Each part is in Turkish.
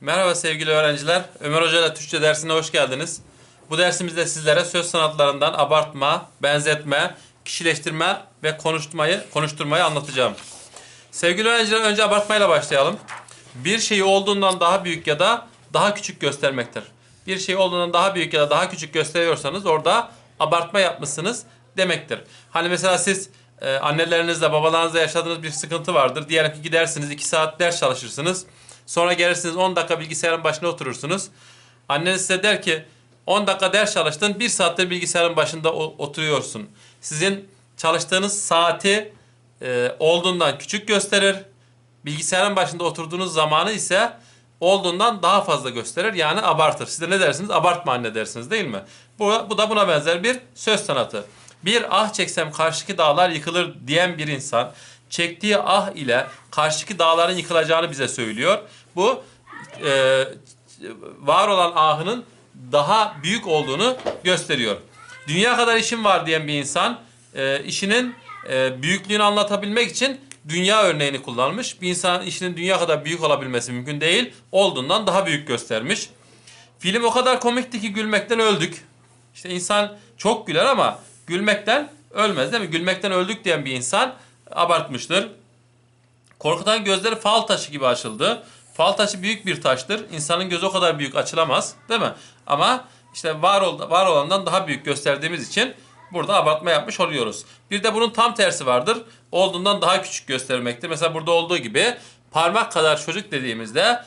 Merhaba sevgili öğrenciler. Ömer Hoca ile Türkçe dersine hoş geldiniz. Bu dersimizde sizlere söz sanatlarından abartma, benzetme, kişileştirme ve konuşturmayı, konuşturmayı anlatacağım. Sevgili öğrenciler önce abartmayla başlayalım. Bir şeyi olduğundan daha büyük ya da daha küçük göstermektir. Bir şey olduğundan daha büyük ya da daha küçük gösteriyorsanız orada abartma yapmışsınız demektir. Hani mesela siz e, annelerinizle babalarınızla yaşadığınız bir sıkıntı vardır. Diyelim ki gidersiniz 2 saat ders çalışırsınız. Sonra gelirsiniz 10 dakika bilgisayarın başına oturursunuz. Anneniz size der ki 10 dakika ders çalıştın 1 saattir bilgisayarın başında oturuyorsun. Sizin çalıştığınız saati e, olduğundan küçük gösterir. Bilgisayarın başında oturduğunuz zamanı ise olduğundan daha fazla gösterir. Yani abartır. Siz de ne dersiniz? Abartma anne dersiniz değil mi? Bu, bu da buna benzer bir söz sanatı. Bir ah çeksem karşıki dağlar yıkılır diyen bir insan çektiği ah ile karşıki dağların yıkılacağını bize söylüyor. Bu e, var olan ahının daha büyük olduğunu gösteriyor. Dünya kadar işim var diyen bir insan e, işinin e, büyüklüğünü anlatabilmek için dünya örneğini kullanmış. Bir insan işinin dünya kadar büyük olabilmesi mümkün değil. Olduğundan daha büyük göstermiş. Film o kadar komikti ki gülmekten öldük. İşte insan çok güler ama gülmekten ölmez değil mi? Gülmekten öldük diyen bir insan abartmıştır. Korkutan gözleri fal taşı gibi açıldı. Fal taşı büyük bir taştır. İnsanın gözü o kadar büyük açılamaz, değil mi? Ama işte var ol, var olandan daha büyük gösterdiğimiz için burada abartma yapmış oluyoruz. Bir de bunun tam tersi vardır. Olduğundan daha küçük göstermektir. Mesela burada olduğu gibi parmak kadar çocuk dediğimizde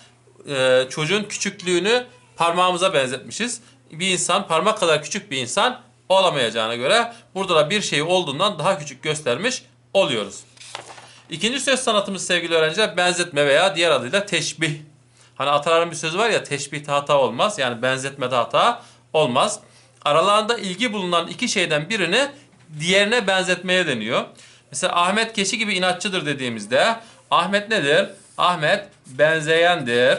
e, çocuğun küçüklüğünü parmağımıza benzetmişiz. Bir insan parmak kadar küçük bir insan olamayacağına göre burada da bir şeyi olduğundan daha küçük göstermiş oluyoruz. İkinci söz sanatımız sevgili öğrenciler benzetme veya diğer adıyla teşbih. Hani ataların bir sözü var ya teşbihte hata olmaz. Yani benzetmede hata olmaz. Aralarında ilgi bulunan iki şeyden birini diğerine benzetmeye deniyor. Mesela Ahmet keçi gibi inatçıdır dediğimizde Ahmet nedir? Ahmet benzeyendir.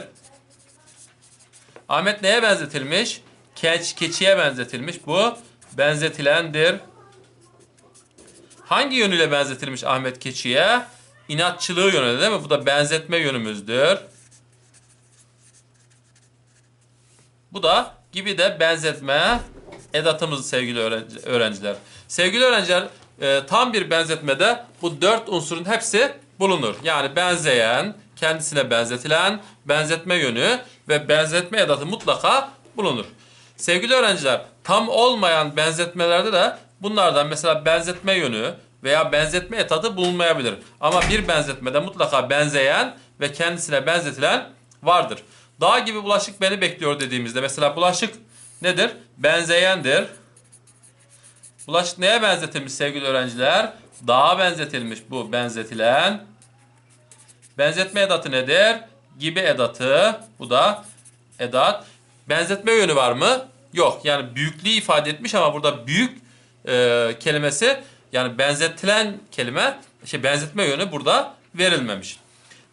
Ahmet neye benzetilmiş? Keç, keçiye benzetilmiş. Bu benzetilendir. Hangi yönüyle benzetilmiş Ahmet Keçi'ye? İnatçılığı yönüyle değil mi? Bu da benzetme yönümüzdür. Bu da gibi de benzetme edatımız sevgili öğrenci- öğrenciler. Sevgili öğrenciler e, tam bir benzetmede bu dört unsurun hepsi bulunur. Yani benzeyen, kendisine benzetilen, benzetme yönü ve benzetme edatı mutlaka bulunur. Sevgili öğrenciler tam olmayan benzetmelerde de bunlardan mesela benzetme yönü veya benzetme etatı bulunmayabilir. Ama bir benzetmede mutlaka benzeyen ve kendisine benzetilen vardır. Dağ gibi bulaşık beni bekliyor dediğimizde mesela bulaşık nedir? Benzeyendir. Bulaşık neye benzetilmiş sevgili öğrenciler? Dağa benzetilmiş bu benzetilen. Benzetme edatı nedir? Gibi edatı. Bu da edat. Benzetme yönü var mı? Yok. Yani büyüklüğü ifade etmiş ama burada büyük e, kelimesi yani benzetilen kelime şey benzetme yönü burada verilmemiş.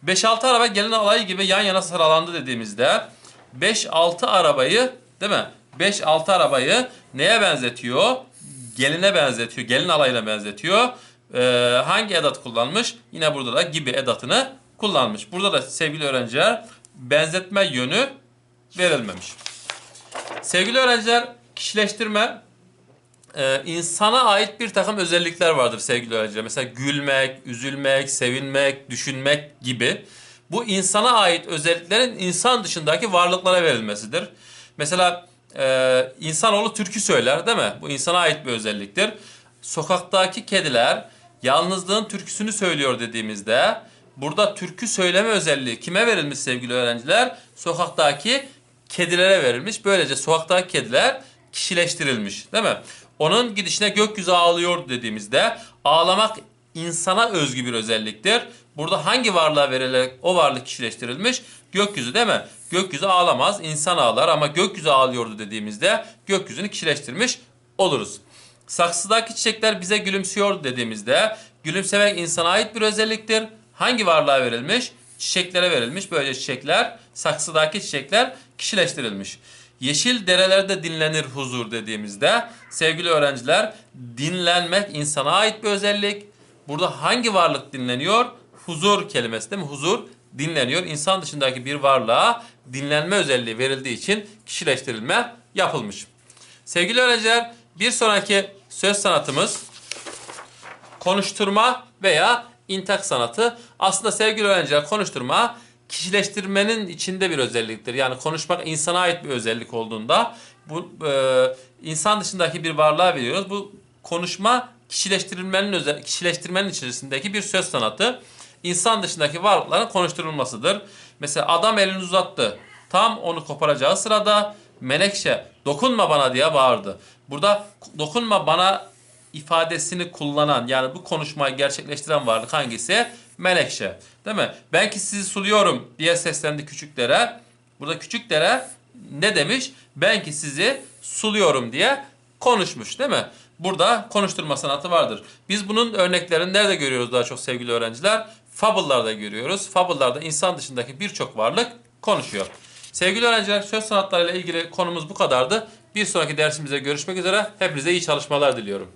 5-6 araba gelin alayı gibi yan yana sıralandı dediğimizde 5-6 arabayı değil mi? 5-6 arabayı neye benzetiyor? Geline benzetiyor. Gelin alayına benzetiyor. Ee, hangi edat kullanmış? Yine burada da gibi edatını kullanmış. Burada da sevgili öğrenciler benzetme yönü verilmemiş. Sevgili öğrenciler kişileştirme e, insana ait bir takım özellikler vardır sevgili öğrenciler. Mesela gülmek, üzülmek, sevinmek, düşünmek gibi. Bu insana ait özelliklerin insan dışındaki varlıklara verilmesidir. Mesela e, insanoğlu türkü söyler değil mi? Bu insana ait bir özelliktir. Sokaktaki kediler yalnızlığın türküsünü söylüyor dediğimizde burada türkü söyleme özelliği kime verilmiş sevgili öğrenciler? Sokaktaki kedilere verilmiş. Böylece sokaktaki kediler kişileştirilmiş değil mi? Onun gidişine gökyüzü ağlıyor dediğimizde ağlamak insana özgü bir özelliktir. Burada hangi varlığa verilerek o varlık kişileştirilmiş? Gökyüzü değil mi? Gökyüzü ağlamaz, insan ağlar ama gökyüzü ağlıyordu dediğimizde gökyüzünü kişileştirmiş oluruz. Saksıdaki çiçekler bize gülümsüyor dediğimizde gülümsemek insana ait bir özelliktir. Hangi varlığa verilmiş? Çiçeklere verilmiş. Böyle çiçekler, saksıdaki çiçekler kişileştirilmiş. Yeşil derelerde dinlenir huzur dediğimizde sevgili öğrenciler dinlenmek insana ait bir özellik. Burada hangi varlık dinleniyor? Huzur kelimesi değil mi? Huzur dinleniyor. İnsan dışındaki bir varlığa dinlenme özelliği verildiği için kişileştirilme yapılmış. Sevgili öğrenciler, bir sonraki söz sanatımız konuşturma veya intak sanatı. Aslında sevgili öğrenciler konuşturma kişileştirmenin içinde bir özelliktir. Yani konuşmak insana ait bir özellik olduğunda bu e, insan dışındaki bir varlığa veriyoruz. Bu konuşma kişileştirilmenin özel kişileştirmenin içerisindeki bir söz sanatı. İnsan dışındaki varlıkların konuşturulmasıdır. Mesela adam elini uzattı. Tam onu koparacağı sırada Menekşe dokunma bana diye bağırdı. Burada dokunma bana ifadesini kullanan yani bu konuşmayı gerçekleştiren varlık hangisi? Menekşe. Değil mi? Ben ki sizi suluyorum diye seslendi küçüklere. Burada küçüklere ne demiş? Ben ki sizi suluyorum diye konuşmuş değil mi? Burada konuşturma sanatı vardır. Biz bunun örneklerini nerede görüyoruz daha çok sevgili öğrenciler? Fable'larda görüyoruz. Fable'larda insan dışındaki birçok varlık konuşuyor. Sevgili öğrenciler söz sanatlarıyla ilgili konumuz bu kadardı. Bir sonraki dersimizde görüşmek üzere. Hepinize iyi çalışmalar diliyorum.